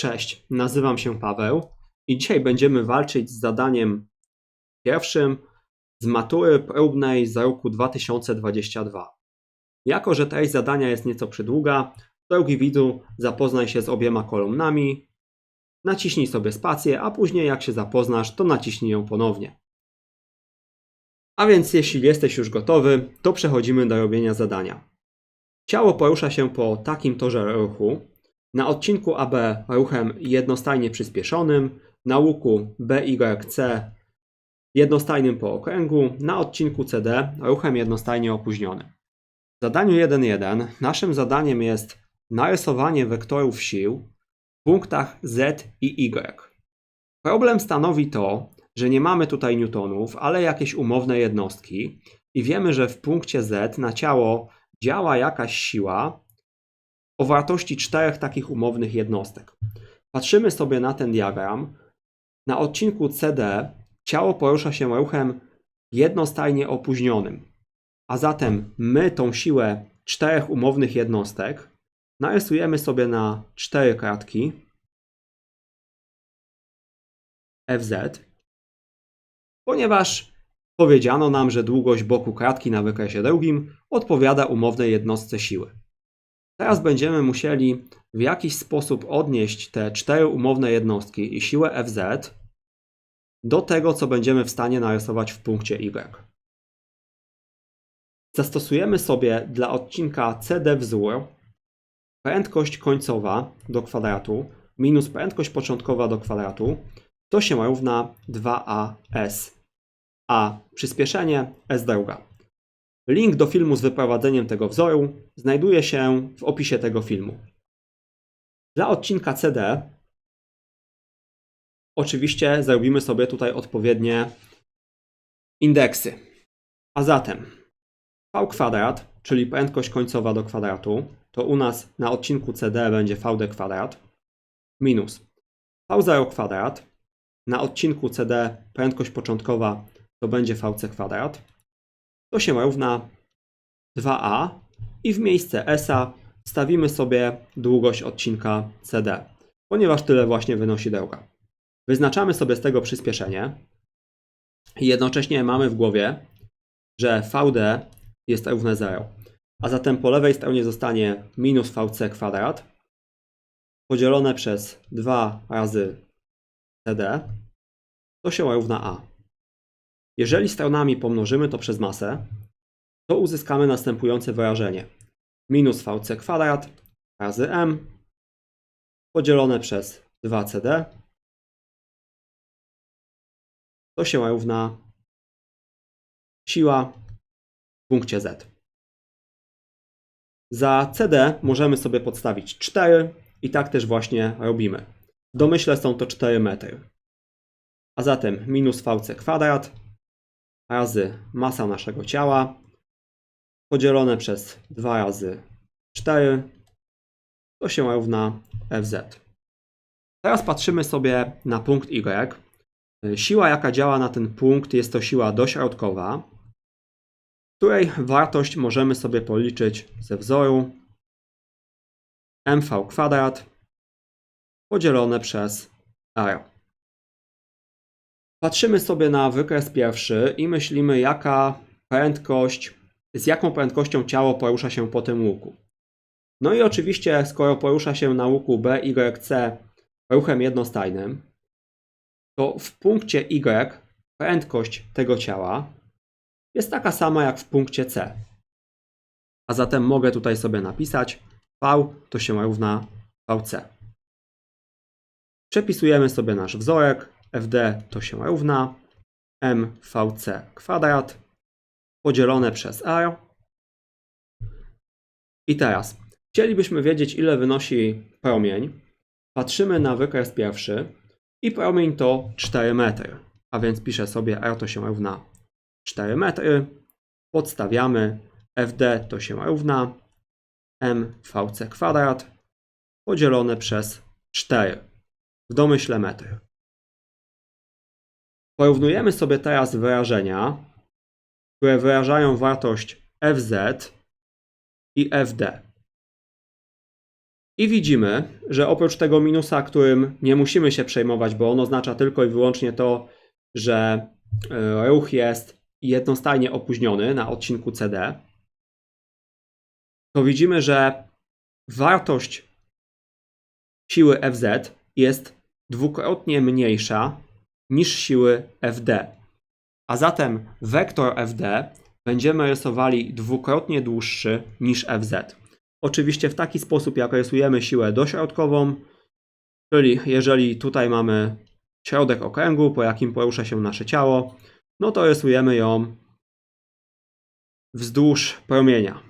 Cześć, nazywam się Paweł i dzisiaj będziemy walczyć z zadaniem pierwszym z matury próbnej z roku 2022. Jako, że treść zadania jest nieco przydługa, drogi widzu, zapoznaj się z obiema kolumnami, naciśnij sobie spację, a później jak się zapoznasz, to naciśnij ją ponownie. A więc jeśli jesteś już gotowy, to przechodzimy do robienia zadania. Ciało porusza się po takim torze ruchu, na odcinku AB ruchem jednostajnie przyspieszonym, na łuku BYC jednostajnym po okręgu, na odcinku CD ruchem jednostajnie opóźnionym. W zadaniu 1.1 naszym zadaniem jest narysowanie wektorów sił w punktach Z i Y. Problem stanowi to, że nie mamy tutaj newtonów, ale jakieś umowne jednostki i wiemy, że w punkcie Z na ciało działa jakaś siła, o wartości czterech takich umownych jednostek. Patrzymy sobie na ten diagram. Na odcinku CD ciało porusza się ruchem jednostajnie opóźnionym. A zatem my tą siłę czterech umownych jednostek narysujemy sobie na cztery kratki FZ, ponieważ powiedziano nam, że długość boku kratki na wykresie drugim odpowiada umownej jednostce siły. Teraz będziemy musieli w jakiś sposób odnieść te cztery umowne jednostki i siłę Fz do tego, co będziemy w stanie narysować w punkcie Y. Zastosujemy sobie dla odcinka CD wzór prędkość końcowa do kwadratu minus prędkość początkowa do kwadratu to się równa 2as, a przyspieszenie s druga. Link do filmu z wyprowadzeniem tego wzoru znajduje się w opisie tego filmu. Dla odcinka CD oczywiście zrobimy sobie tutaj odpowiednie indeksy. A zatem v kwadrat, czyli prędkość końcowa do kwadratu, to u nas na odcinku CD będzie vd kwadrat minus v0 kwadrat, na odcinku CD prędkość początkowa to będzie vc kwadrat, to się równa 2a i w miejsce s-a stawimy sobie długość odcinka CD, ponieważ tyle właśnie wynosi droga. Wyznaczamy sobie z tego przyspieszenie i jednocześnie mamy w głowie, że VD jest równe 0. A zatem po lewej stronie zostanie minus VC kwadrat podzielone przez 2 razy CD to się równa A. Jeżeli stronami pomnożymy to przez masę, to uzyskamy następujące wyrażenie. Minus VC kwadrat razy M podzielone przez 2CD to się równa siła w punkcie Z. Za CD możemy sobie podstawić 4 i tak też właśnie robimy. W domyśle są to 4 metry. A zatem minus VC kwadrat razy masa naszego ciała podzielone przez 2 razy 4 to się równa Fz. Teraz patrzymy sobie na punkt Y. Siła jaka działa na ten punkt jest to siła dośrodkowa, której wartość możemy sobie policzyć ze wzoru mv kwadrat podzielone przez r. Patrzymy sobie na wykres pierwszy i myślimy jaka prędkość z jaką prędkością ciało porusza się po tym łuku. No i oczywiście, skoro porusza się na łuku BYC ruchem jednostajnym, to w punkcie Y prędkość tego ciała jest taka sama jak w punkcie C. A zatem mogę tutaj sobie napisać V to się równa VC. Przepisujemy sobie nasz wzorek. FD to się równa MVC kwadrat podzielone przez R. I teraz chcielibyśmy wiedzieć, ile wynosi promień. Patrzymy na wykres pierwszy i promień to 4 metry. A więc piszę sobie R to się równa 4 metry. Podstawiamy FD to się równa MVC kwadrat podzielone przez 4 w domyśle metry. Porównujemy sobie teraz wyrażenia które wyrażają wartość Fz i Fd. I widzimy, że oprócz tego minusa, którym nie musimy się przejmować, bo on oznacza tylko i wyłącznie to, że e, ruch jest jednostajnie opóźniony na odcinku CD, to widzimy, że wartość siły Fz jest dwukrotnie mniejsza niż siły Fd. A zatem wektor Fd będziemy rysowali dwukrotnie dłuższy niż Fz. Oczywiście w taki sposób, jak rysujemy siłę dośrodkową, czyli jeżeli tutaj mamy środek okręgu, po jakim porusza się nasze ciało, no to rysujemy ją wzdłuż promienia.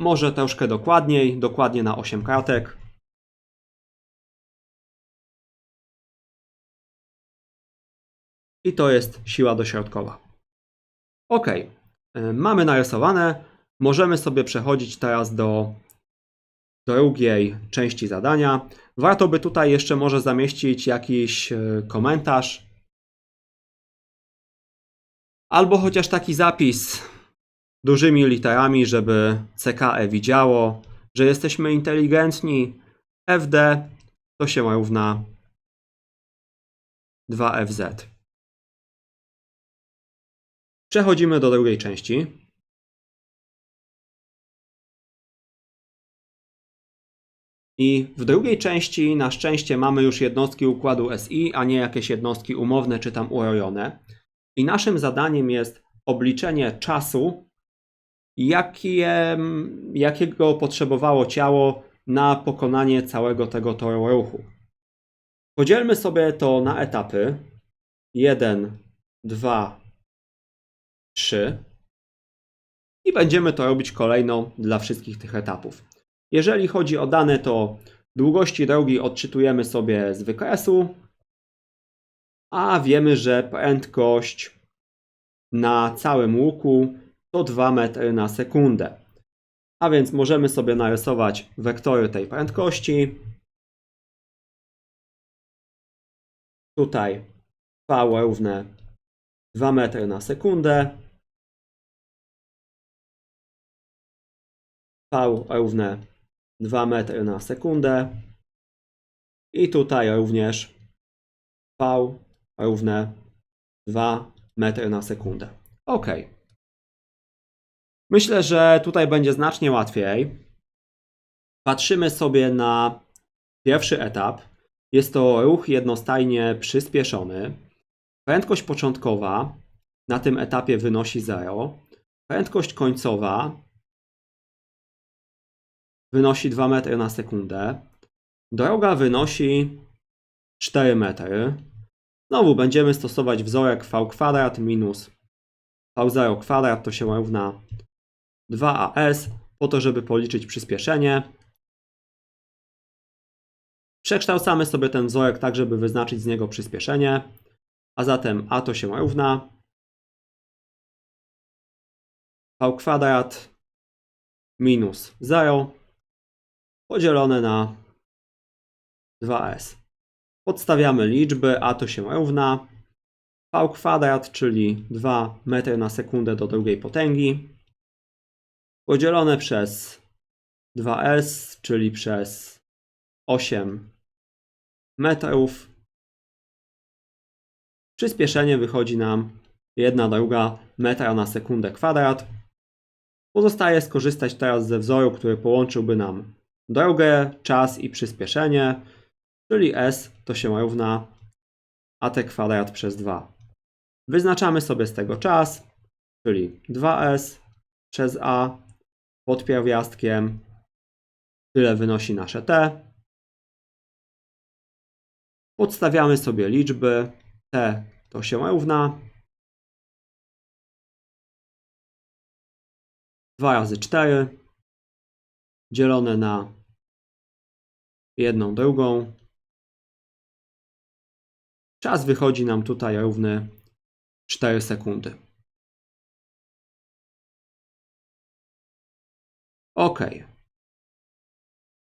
Może troszkę dokładniej, dokładnie na 8 kratek. I to jest siła dośrodkowa. Ok, mamy narysowane. Możemy sobie przechodzić teraz do drugiej części zadania. Warto by tutaj jeszcze może zamieścić jakiś e, komentarz. Albo chociaż taki zapis dużymi literami, żeby CKE widziało, że jesteśmy inteligentni. FD to się równa 2FZ. Przechodzimy do drugiej części. I w drugiej części na szczęście mamy już jednostki układu SI, a nie jakieś jednostki umowne czy tam urojone. I naszym zadaniem jest obliczenie czasu, jakie, jakiego potrzebowało ciało na pokonanie całego tego toru ruchu. Podzielmy sobie to na etapy. 1, 2, 3. I będziemy to robić kolejno dla wszystkich tych etapów. Jeżeli chodzi o dane, to długości drogi odczytujemy sobie z wykresu, a wiemy, że prędkość na całym łuku to 2 metry na sekundę. A więc możemy sobie narysować wektory tej prędkości. Tutaj V równe 2 metry na sekundę. V równe 2 metry na sekundę. I tutaj również V równe 2 metry na sekundę. OK. Myślę, że tutaj będzie znacznie łatwiej. Patrzymy sobie na pierwszy etap. Jest to ruch jednostajnie przyspieszony. Prędkość początkowa na tym etapie wynosi 0. Prędkość końcowa wynosi 2 metry na sekundę. Droga wynosi 4 metry. Znowu będziemy stosować wzorek v kwadrat minus v0 kwadrat to się równa 2as po to, żeby policzyć przyspieszenie. Przekształcamy sobie ten wzorek tak, żeby wyznaczyć z niego przyspieszenie. A zatem a to się równa v kwadrat minus 0 podzielone na 2s. Podstawiamy liczby, a to się równa v kwadrat, czyli 2 metry na sekundę do drugiej potęgi, podzielone przez 2s, czyli przez 8 metrów. Przyspieszenie wychodzi nam 1 druga metra na sekundę kwadrat. Pozostaje skorzystać teraz ze wzoru, który połączyłby nam drogę, czas i przyspieszenie, czyli s to się równa at kwadrat przez 2. Wyznaczamy sobie z tego czas, czyli 2s przez a pod pierwiastkiem. Tyle wynosi nasze t. Podstawiamy sobie liczby. T to się równa 2 razy 4 dzielone na jedną drugą. Czas wychodzi nam tutaj równy 4 sekundy. OK.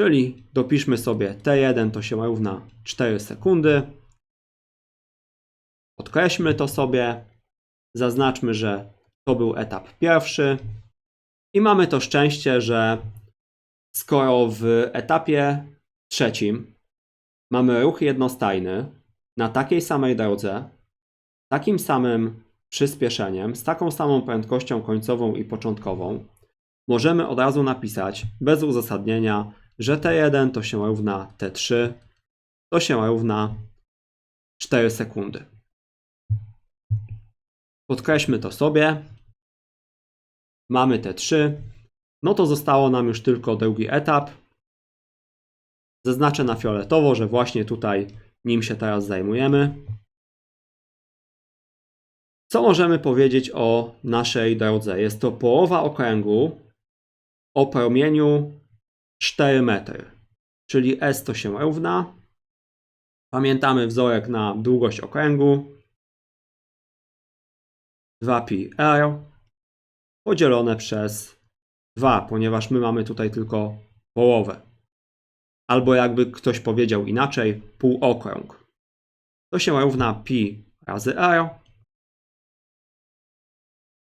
Czyli dopiszmy sobie T1 to się równa 4 sekundy. Podkreślmy to sobie. Zaznaczmy, że to był etap pierwszy. I mamy to szczęście, że skoro w etapie trzecim mamy ruch jednostajny na takiej samej drodze, takim samym przyspieszeniem, z taką samą prędkością końcową i początkową, możemy od razu napisać bez uzasadnienia, że T1 to się równa T3, to się równa 4 sekundy. Podkreślmy to sobie. Mamy T3. No to zostało nam już tylko drugi etap. Zaznaczę na fioletowo, że właśnie tutaj nim się teraz zajmujemy. Co możemy powiedzieć o naszej drodze? Jest to połowa okręgu o promieniu 4 metry, czyli S to się równa. Pamiętamy wzorek na długość okręgu 2πr podzielone przez 2, ponieważ my mamy tutaj tylko połowę. Albo jakby ktoś powiedział inaczej, półokrąg. To się równa pi razy r.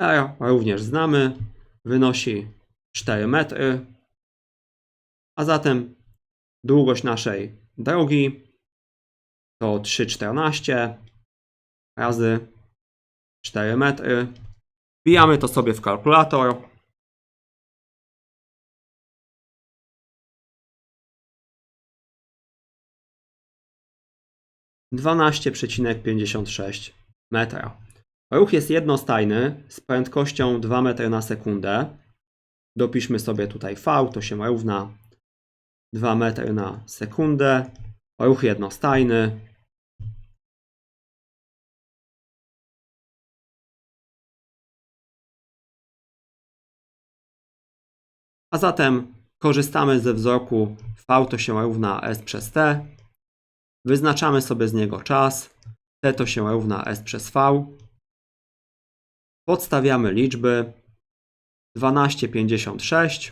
R również znamy, wynosi 4 metry, a zatem długość naszej drogi to 3,14 razy 4 metry. Wbijamy to sobie w kalkulator. Dwanaście przecinek pięćdziesiąt sześć metra. Ruch jest jednostajny z prędkością 2 metry na sekundę. Dopiszmy sobie tutaj V, to się równa 2 metry na sekundę. Ruch jednostajny. A zatem korzystamy ze wzorku V to się równa S przez T. Wyznaczamy sobie z niego czas. T to się równa S przez V. Podstawiamy liczby 12,56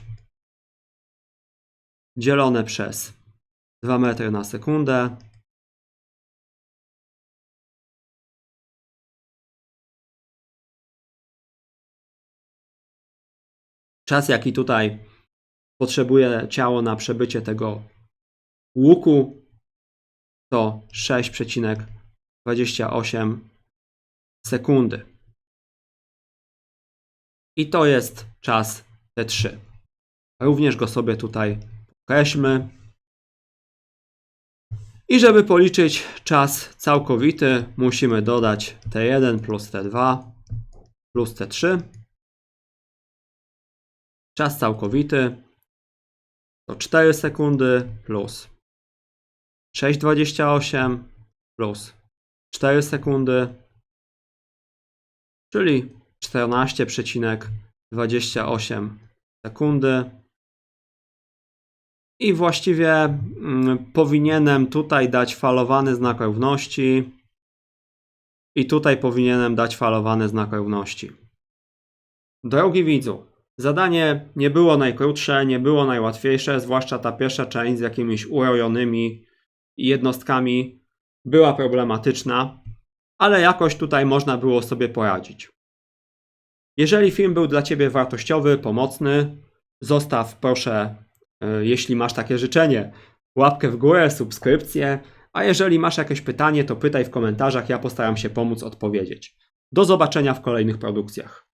dzielone przez 2 metry na sekundę. Czas, jaki tutaj potrzebuje ciało na przebycie tego łuku, to 6,28 sekundy. I to jest czas T3. Również go sobie tutaj podkreślmy. I żeby policzyć czas całkowity, musimy dodać T1 plus T2 plus T3. Czas całkowity to 4 sekundy plus 6,28 plus 4 sekundy, czyli 14,28 sekundy. I właściwie mm, powinienem tutaj dać falowany znak równości. I tutaj powinienem dać falowany znak równości. Drogi widzu, zadanie nie było najkrótsze, nie było najłatwiejsze, zwłaszcza ta pierwsza część z jakimiś urojonymi jednostkami była problematyczna, ale jakoś tutaj można było sobie poradzić. Jeżeli film był dla Ciebie wartościowy, pomocny, zostaw proszę, y, jeśli masz takie życzenie, łapkę w górę, subskrypcję, a jeżeli masz jakieś pytanie, to pytaj w komentarzach, ja postaram się pomóc odpowiedzieć. Do zobaczenia w kolejnych produkcjach.